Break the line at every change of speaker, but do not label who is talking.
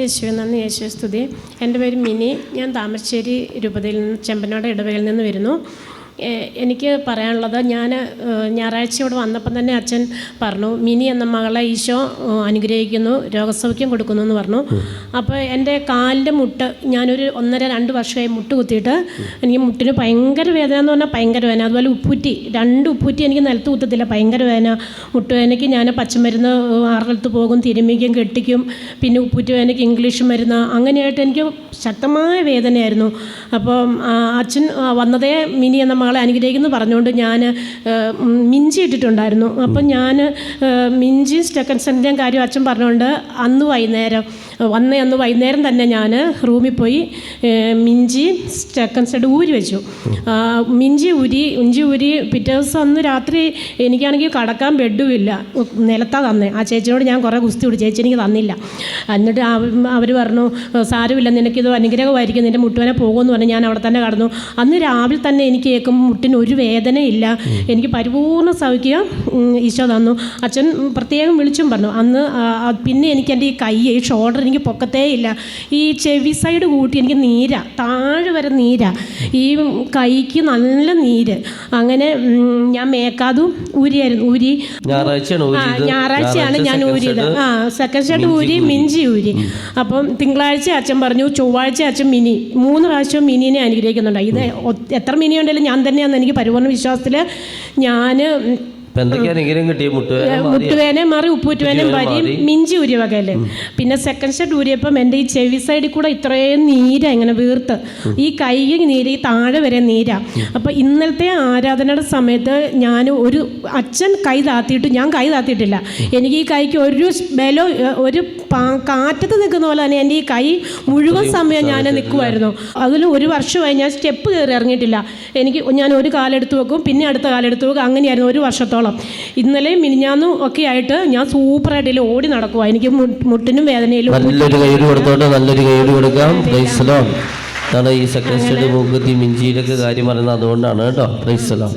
യേശുവെ നന്ദി യേശു സ്തുതി. എന്റെ പേര് മിനി. ഞാൻ താമരശ്ശേരി രൂപതയിൽ നിന്ന് ചെമ്പനോട് ഇടവകയിൽ നിന്ന് വരുന്നു. എനിക്ക് പറയാനുള്ളത് ഞാൻ ഞായറാഴ്ച ഇവിടെ വന്നപ്പം തന്നെ അച്ഛൻ പറഞ്ഞു മിനി എന്ന മകളെ ഈശോ അനുഗ്രഹിക്കുന്നു രോഗസൗഖ്യം കൊടുക്കുന്നു എന്ന് പറഞ്ഞു. അപ്പോൾ എന്റെ കാലിന്റെ മുട്ട് ഞാനൊരു ഒന്നര രണ്ട് വർഷമായി മുട്ട് കുത്തിയിട്ട് എനിക്ക് മുട്ടിന് ഭയങ്കര വേദന എന്ന് പറഞ്ഞാൽ ഭയങ്കര വേദന. അതുപോലെ ഉപ്പൂറ്റി രണ്ട് ഉപ്പൂറ്റി എനിക്ക് നിലത്ത് കുത്തത്തില്ല ഭയങ്കര വേദന. മുട്ട് മുട്ടുവേദനയ്ക്ക് ഞാൻ പച്ചമരുന്ന് ആറുകളത്ത് പോകും തിരുമ്മിക്കും കെട്ടിക്കും പിന്നെ ഉപ്പൂറ്റി വേദനയ്ക്ക് ഇംഗ്ലീഷ് മരുന്ന് അങ്ങനെയായിട്ട് എനിക്ക് ശക്തമായ വേദനയായിരുന്നു. അപ്പം അച്ഛൻ വന്നതേ മിനി എന്ന മകളെ അനുഗ്രഹിക്കുന്നു പറഞ്ഞുകൊണ്ട് ഞാൻ മിഞ്ചി ഇട്ടിട്ടുണ്ടായിരുന്നു. അപ്പം ഞാൻ മിഞ്ചി സ്റ്റെക്കൻസന്റെയും കാര്യം അച്ഛൻ പറഞ്ഞുകൊണ്ട് അന്ന് വൈകുന്നേരം വന്ന അന്ന് വൈകുന്നേരം തന്നെ ഞാൻ റൂമിൽ പോയി മിഞ്ചി സ്റ്റെക്കൻ സെഡ് ഊരി വെച്ചു. മിഞ്ചി ഊരി ഇഞ്ചി ഊരി പിറ്റേ ദിവസം അന്ന് രാത്രി എനിക്കാണെങ്കിൽ കടക്കാൻ ബെഡും ഇല്ല. നിലത്താ തന്നേ. ആ ചേച്ചിയോട് ഞാൻ കുറേ കുസ്തി പിടിച്ചു ചേച്ചി എനിക്ക് തന്നില്ല. എന്നിട്ട് അവർ പറഞ്ഞു സാരമില്ല നിനക്കിത് അനുഗ്രഹമായിരിക്കും. നിന്റെ മുട്ടുവനെ പോകുമെന്ന് പറഞ്ഞ് ഞാൻ അവിടെ തന്നെ കടന്നു. അന്ന് രാവിലെ തന്നെ എനിക്ക് കേൾക്കുമ്പോൾ മുട്ടിന് ഒരു വേദനയില്ല. എനിക്ക് പരിപൂർണ സൗഖ്യം ഈശോ തന്നു. അച്ഛൻ പ്രത്യേകം വിളിച്ചും പറഞ്ഞു. അന്ന് പിന്നെ എനിക്ക് എന്റെ ഈ കൈ ഈ ഷോൾഡർ എനിക്ക് പൊക്കത്തേ ഇല്ല. ഈ ചെവി സൈഡ് കൂട്ടി എനിക്ക് നീര താഴെ വരെ നീര. ഈ കൈക്ക് നല്ല നീര്. അങ്ങനെ ഞാൻ മേക്കാതും ഊരിയായിരുന്നു. ഊരി.
ഞായറാഴ്ചയാണ്
ഞാൻ ഊരിയത്. ആ സെക്കൻഡ് ഷർട്ട് ഊരി മിഞ്ചി ഊരി. അപ്പം തിങ്കളാഴ്ച അച്ഛൻ പറഞ്ഞു ചൊവ്വാഴ്ച അച്ഛൻ മിനി മൂന്ന് പ്രാവശ്യം മിനിനെ അനുഗ്രഹിക്കുന്നുണ്ട്. ഇത് എത്ര മിനി ഉണ്ടെങ്കിലും ഞാൻ തന്നെയാണെന്ന് എനിക്ക് പരിപൂർണ വിശ്വാസത്തിൽ ഞാൻ മുട്ടുവേനയും മാറി ഉപ്പൂറ്റുവേനയും
വരിയും
മിഞ്ചി ഊരിയ വകയല്ലേ പിന്നെ സെക്കൻഡ് ഷർട്ട് ഊരിയപ്പം എന്റെ ഈ ചെവി സൈഡിൽ കൂടെ ഇത്രയും നീര ഇങ്ങനെ വീർത്ത്. ഈ കൈ നീര് ഈ താഴെ വരെ നീര. അപ്പം ഇന്നലത്തെ ആരാധനയുടെ സമയത്ത് ഞാൻ ഒരു അച്ഛൻ കൈ താത്തിയിട്ട് ഞാൻ കൈ താത്തിയിട്ടില്ല. എനിക്ക് ഈ കൈക്ക് ഒരു ബലോ ഒരു കാറ്റത്ത് നിൽക്കുന്ന പോലെ തന്നെ എന്റെ ഈ കൈ മുഴുവൻ സമയം ഞാൻ നിൽക്കുമായിരുന്നു അതിൽ ഒരു വർഷമായി ഞാൻ സ്റ്റെപ്പ് കയറി ഇറങ്ങിയിട്ടില്ല. എനിക്ക് ഞാൻ ഒരു കാലെടുത്ത് വെക്കും പിന്നെ അടുത്ത കാലെടുത്ത് വെക്കും. അങ്ങനെയായിരുന്നു ഒരു വർഷത്തോളം. ഇന്നലെയും മിനിഞ്ഞാന്നും ഒക്കെ ആയിട്ട് ഞാൻ സൂപ്പറായിട്ട് ഇതിൽ ഓടി നടക്കുക എനിക്ക് മുട്ടിനും വേദനയിലും
നല്ലൊരു കൈയ്യടി കൊടുത്തോണ്ട് നല്ലൊരു കൈയ്യടി കൊടുക്കാം. പ്രൈസലോ അതാണ് ഈ സെക്കൻഡ് സ്റ്റേഡ് മൂക്കത്തി മിഞ്ചിയിലൊക്കെ കാര്യം പറയുന്നത് അതുകൊണ്ടാണ് കേട്ടോ. പ്രൈസലോ